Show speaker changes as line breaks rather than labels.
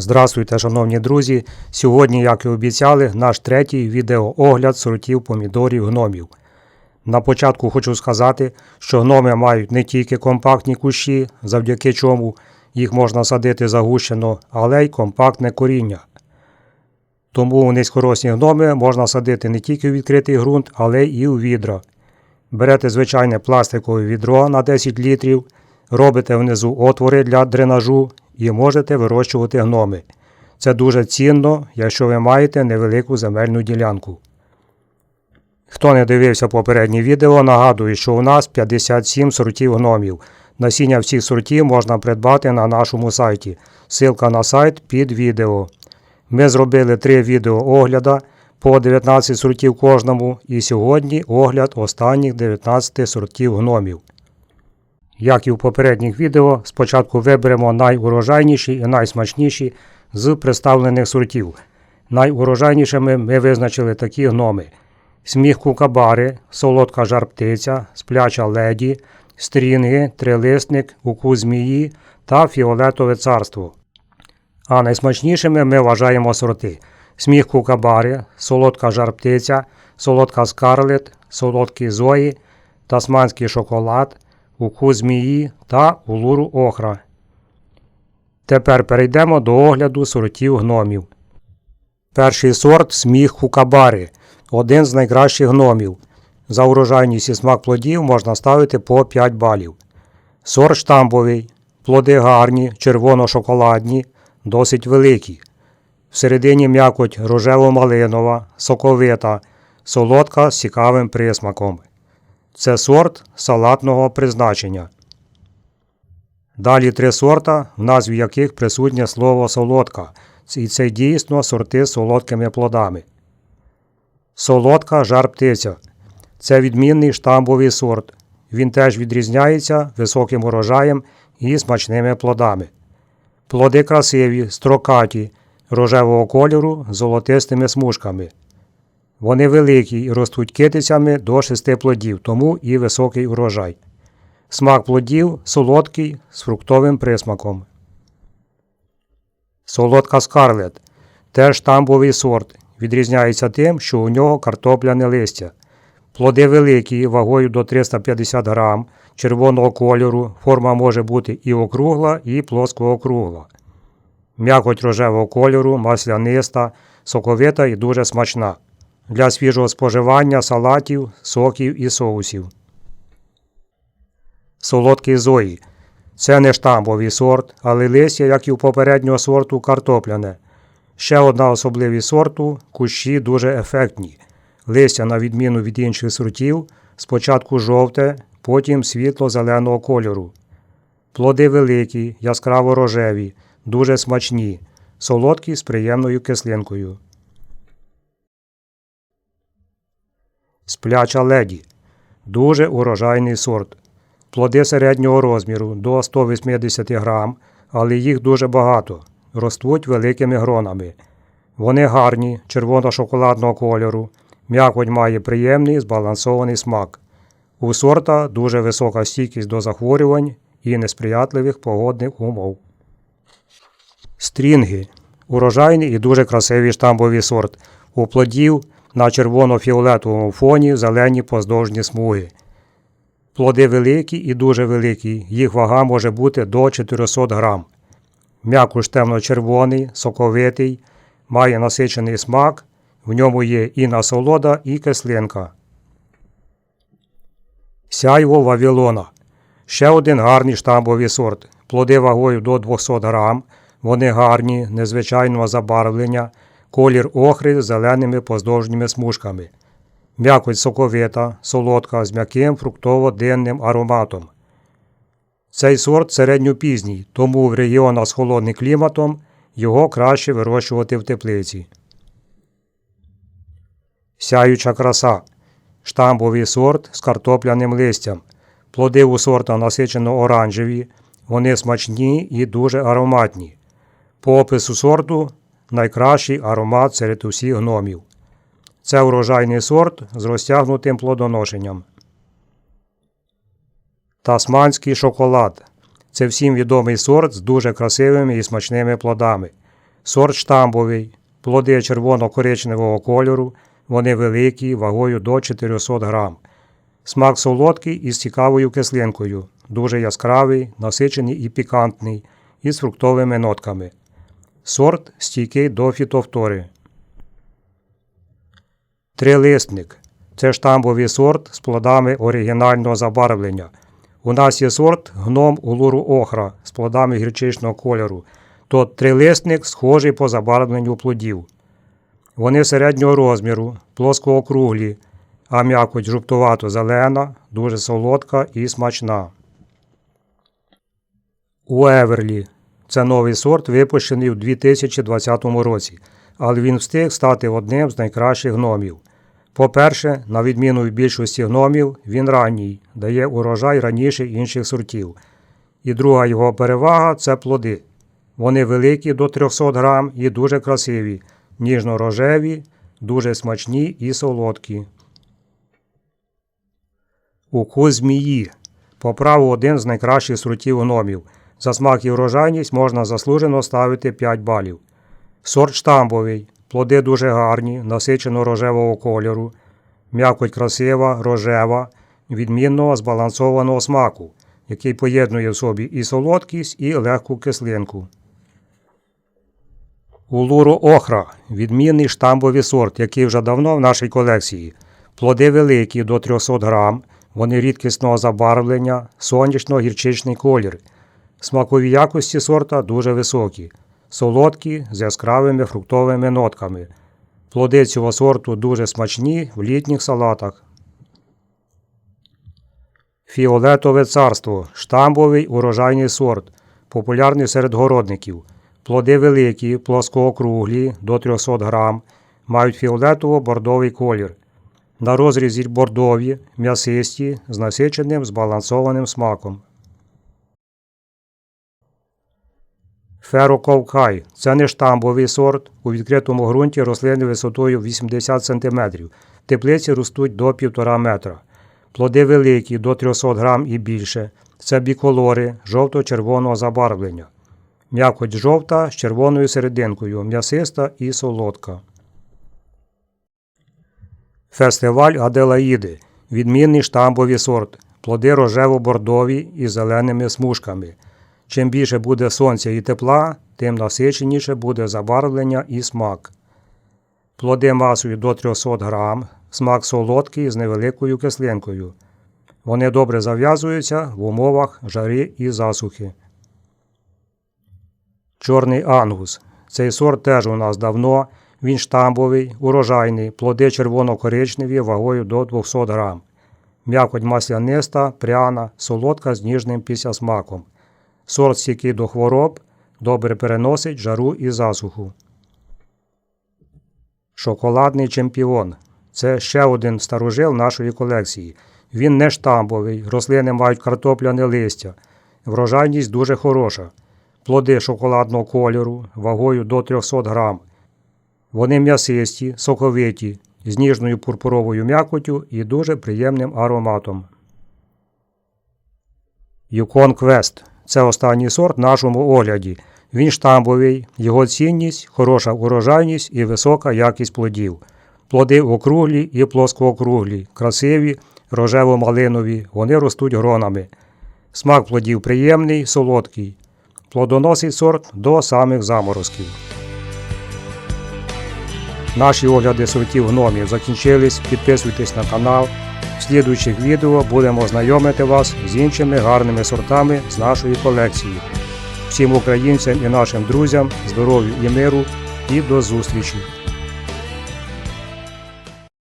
Здравствуйте, шановні друзі! Сьогодні, як і обіцяли, наш третій відеоогляд сортів помідорів гномів. На початку хочу сказати, що гноми мають не тільки компактні кущі, завдяки чому їх можна садити загущено, але й компактне коріння. Тому низькоросні гноми можна садити не тільки у відкритий ґрунт, але і у відра. Берете звичайне пластикове відро на 10 літрів, робите внизу отвори для дренажу і можете вирощувати гноми. Це дуже цінно, якщо ви маєте невелику земельну ділянку. Хто не дивився попереднє відео, нагадую, що у нас 57 сортів гномів. Насіння всіх сортів можна придбати на нашому сайті. Ссылка на сайт під відео. Ми зробили три відео огляда по 19 сортів кожному, і сьогодні огляд останніх 19 сортів гномів. Як і в попередніх відео, спочатку виберемо найурожайніші і найсмачніші з представлених сортів. Найурожайнішими ми визначили такі гноми: сміх кукабари, солодка жар-птиця, спляча леді, стрінги, трилисник, укус змії та фіолетове царство. А найсмачнішими ми вважаємо сорти: сміх кукабари, солодка жар-птиця, солодка скарлет, солодкий зої, тасманський шоколад, укус змії та улуру охра. Тепер перейдемо до огляду сортів гномів. Перший сорт сміх кукабари один з найкращих гномів. За урожайність і смак плодів можна ставити по 5 балів. Сорт штамбовий. Плоди гарні, червоно-шоколадні, досить великі. Всередині м'якоть рожево-малинова, соковита, солодка з цікавим присмаком. Це сорт салатного призначення. Далі три сорта, в назві яких присутнє слово солодка, і це дійсно сорти з солодкими плодами. Солодка жар птиця. Це відмінний штамбовий сорт. Він теж відрізняється високим урожаєм і смачними плодами. Плоди красиві, строкаті, рожевого кольору з золотистими смужками. Вони великі і ростуть китицями до 6 плодів, тому і високий урожай. Смак плодів солодкий з фруктовим присмаком. Солодка скарлет теж штамбовий сорт. Відрізняється тим, що у нього картопляне листя. Плоди великі, вагою до 350 грам, червоного кольору, форма може бути і округла, і плоскоокругла. М'якоть рожевого кольору, масляниста, соковита і дуже смачна. Для свіжого споживання салатів, соків і соусів. Солодкий зої. Це не штамбовий сорт, але листя, як і у попереднього сорту, картопляне. Ще одна особливість сорту кущі дуже ефектні. Листя, на відміну від інших сортів, спочатку жовте, потім світло-зеленого кольору. Плоди великі, яскраво рожеві, дуже смачні, солодкі з приємною кислинкою. Спляча леді. Дуже урожайний сорт. Плоди середнього розміру до 180 грам, але їх дуже багато. Ростуть великими гронами. Вони гарні, червоно-шоколадного кольору. М'якоть має приємний збалансований смак. У сорта дуже висока стійкість до захворювань і несприятливих погодних умов. Стрінги урожайний і дуже красивий штамбовий сорт. У плодів на червоно-фіолетовому фоні зелені поздовжні смуги. Плоди великі і дуже великі, їх вага може бути до 400 грам. М'якуш темно-червоний, соковитий, має насичений смак, в ньому є і насолода, і кислинка. Сяйво Вавилона. Ще один гарний штамбовий сорт. Плоди вагою до 200 грам. Вони гарні, незвичайного забарвлення, колір охри з зеленими поздовжніми смужками. М'якоть соковита, солодка з м'яким фруктово-динним ароматом. Цей сорт середньопізній, тому в регіонах з холодним кліматом його краще вирощувати в теплиці. Сяюча краса. Штамбовий сорт з картопляним листям. Плоди у сорта насичено оранжеві, вони смачні і дуже ароматні. По опису сорту найкращий аромат серед усіх гномів. Це урожайний сорт з розтягнутим плодоношенням. Тасманський шоколад. Це всім відомий сорт з дуже красивими і смачними плодами. Сорт штамбовий, плоди червоно-коричневого кольору, вони великі, вагою до 400 грам. Смак солодкий із цікавою кислинкою, дуже яскравий, насичений і пікантний, із фруктовими нотками. Сорт стійкий до фітофтори. Трилисник це штамбовий сорт з плодами оригінального забарвлення. У нас є сорт гном улуру охра з плодами гірчичного кольору, то трилисник схожий по забарвленню плодів. Вони середнього розміру, плоскоокруглі, а м'якоть жовтувато зелена, дуже солодка і смачна. Уеверлі це новий сорт, випущений у 2020 році, але він встиг стати одним з найкращих гномів. По-перше, на відміну від більшості гномів, він ранній, дає урожай раніше інших сортів. І друга його перевага це плоди. Вони великі до 300 грам і дуже красиві, ніжно-рожеві, дуже смачні і солодкі. Укус змії. По праву один з найкращих сортів гномів. За смак і врожайність можна заслужено ставити 5 балів. Сорт штамбовий. Плоди дуже гарні, насичено рожевого кольору, м'якоть красива, рожева, відмінного збалансованого смаку, який поєднує в собі і солодкість, і легку кислинку. Улуру охра відмінний штамбовий сорт, який вже давно в нашій колекції. Плоди великі до 300 грам, вони рідкісного забарвлення, сонячно-гірчичний колір. Смакові якості сорта дуже високі, солодкі з яскравими фруктовими нотками. Плоди цього сорту дуже смачні в літніх салатах. Фіолетове царство штамбовий урожайний сорт, популярний серед городників. Плоди великі, плоскоокруглі до 300 грам, мають фіолетово-бордовий колір. На розрізі бордові, м'ясисті, з насиченим збалансованим смаком. Фероковкай це не штамбовий сорт. У відкритому ґрунті рослини висотою 80 см. Теплиці ростуть до 1,5 метра. Плоди великі до 300 грам і більше. Це біколори жовто-червоного забарвлення. М'якоть жовта з червоною серединкою, м'ясиста і солодка. Фестиваль Аделаїди. Відмінний штамбовий сорт. Плоди рожево-бордові із зеленими смужками. Чим більше буде сонця і тепла, тим насиченіше буде забарвлення і смак. Плоди масою до 300 грам, смак солодкий з невеликою кислинкою. Вони добре зав'язуються в умовах жари і засухи. Чорний ангус. Цей сорт теж у нас давно. Він штамбовий, урожайний, плоди червоно-коричневі вагою до 200 грам. М'якоть масляниста, пряна, солодка з ніжним післясмаком. Сорт стійкий до хвороб, добре переносить жару і засуху. Шоколадний чемпіон. Це ще один старожил нашої колекції. Він не штамбовий, рослини мають картопляне листя. Врожайність дуже хороша. Плоди шоколадного кольору вагою до 300 грам. Вони м'ясисті, соковиті, з ніжною пурпуровою м'якотю і дуже приємним ароматом. Юкон Квест це останній сорт в нашому огляді. Він штамбовий, його цінність, хороша урожайність і висока якість плодів. Плоди округлі і плоскоокруглі, красиві, рожево-малинові, вони ростуть гронами. Смак плодів приємний, солодкий. Плодоносить сорт до самих заморозків. Наші огляди сортів гномів закінчились. Підписуйтесь на канал. В слідуючих відео будемо знайомити вас з іншими гарними сортами з нашої колекції. Всім українцям і нашим друзям здоров'я і миру і до зустрічі!